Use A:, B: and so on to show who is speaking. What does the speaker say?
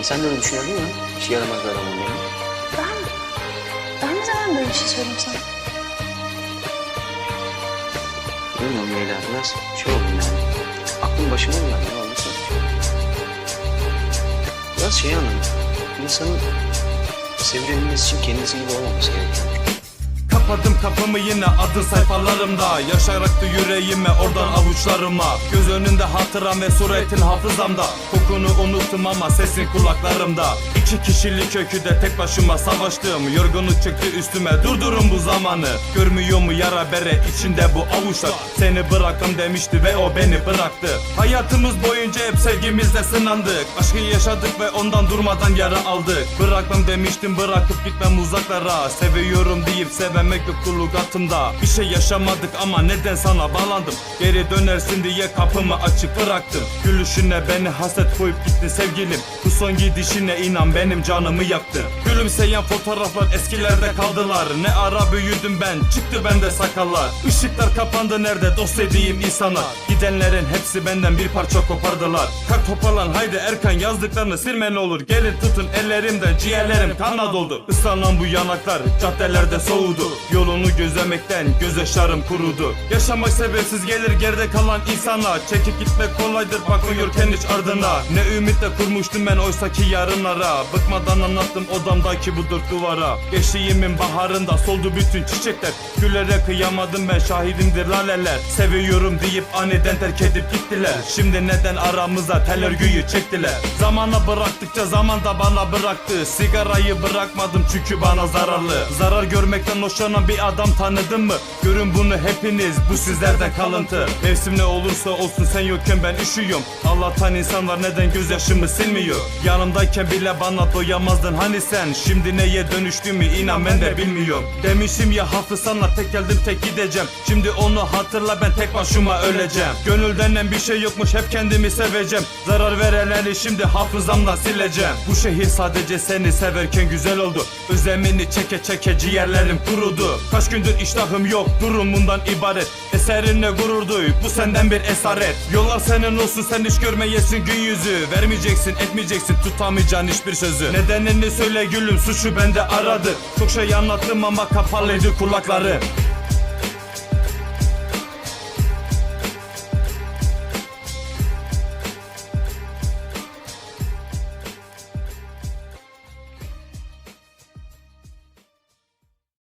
A: E sen de öyle düşünüyordun ya. İşe yaramaz bir adam olduğunu.
B: Ben, ben ne zaman böyle bir şey söyledim sana?
A: Bilmiyorum Leyla biraz şey oldum yani. Aklım başıma mı geldi ne oldu Biraz şey anladım. İnsanın sevilebilmesi için kendisi gibi olmaması gerekiyor.
C: Kapadım kapımı yine adın sayfalarımda. Yaşar aktı yüreğime oradan avuçlarıma. Göz önünde hatıram ve suretin hafızamda. Kokunu unuttum ama sesin kulaklarımda. İki kişilik öyküde tek başıma savaştım. Yorgunluk çekti üstüme durdurun bu zamanı. Görmüyor mu yara bere içinde bu avuçlar? Seni bırakım demişti ve o beni bıraktı. Hayatımız boyunca hep sevgimizle sınandık. Aşkı yaşadık ve ondan durmadan yara aldık. Bırakmam demiştim bırakıp gitmem uzaklara. Seviyorum deyip sevemek yok kulugatımda Bir şey yaşamadık ama neden sana bağlandım? Geri dönersin diye kapımı açık bıraktım. Gülüşüne beni hasret koyup gittin sevgilim. Bu son gidişine inan benim canımı yaktı. Gülümseyen fotoğraflar eskilerde kaldılar. Ne ara büyüdüm ben çıktı bende sakallar. Işıklar kapandı nerede dost dediğim insanlar? Gidenlerin hepsi benden bir parça kopardılar. Kalk toparlan haydi Erkan yazdıklarını silme ne olur. Gelin tutun ellerimden ciğerlerim kanla doldu. Islanan bu yanaklar caddelerde soğudu Yolunu gözlemekten gözyaşlarım kurudu. Yaşamak sebepsiz gelir geride kalan insanlar. Çekip gitmek kolaydır bakmıyorken hiç ardına. Ne ümitle kurmuştum ben oysaki yarınlara. Bıkmadan anlattım odamdaki bu dört duvara. Geçtiğimin baharında soldu bütün çiçekler. Güllere kıyamadım ben şahidimdir laleler. Seviyorum deyip aniden terk edip gittiler. Şimdi neden aramıza tel örgüyü çektiler? Zamana bıraktıkça zaman da bana bıraktı. Sigarayı bırakmadım çünkü bana zararlı. Zarar görmekten hoşlanan bir adam tanıdın mı? Görün bunu hepiniz bu sizlerden kalıntı. Mevsim ne olursa olsun sen yokken ben üşüyorum. Allah'tan insanlar neden gözyaşımı silmiyor? Yanımdayken bile bana doyamazdın. Hani sen Şimdi neye dönüştüğümü inan ben de bilmiyorum. Demişim ya hafız sana tek geldim tek gideceğim. Şimdi onu hatırla ben tek başıma öleceğim. Gönül denen bir şey yokmuş hep kendimi seveceğim. Zarar verenleri şimdi hafızamdan sileceğim. Bu şehir sadece seni severken güzel oldu. Özlemini çeke çeke ciğerlerim kurudu Kaç gündür iştahım yok durum bundan ibaret. Eserinle gurur duy bu senden bir esaret. Yollar senin olsun sen hiç görmeyesin gün yüzü. Vermeyeceksin etmeyeceksin tutamayacağın hiçbir sözü. Nedenini söyle gülüm suçu bende aradı. Çok şey anlattım ama kapalıydı kulakları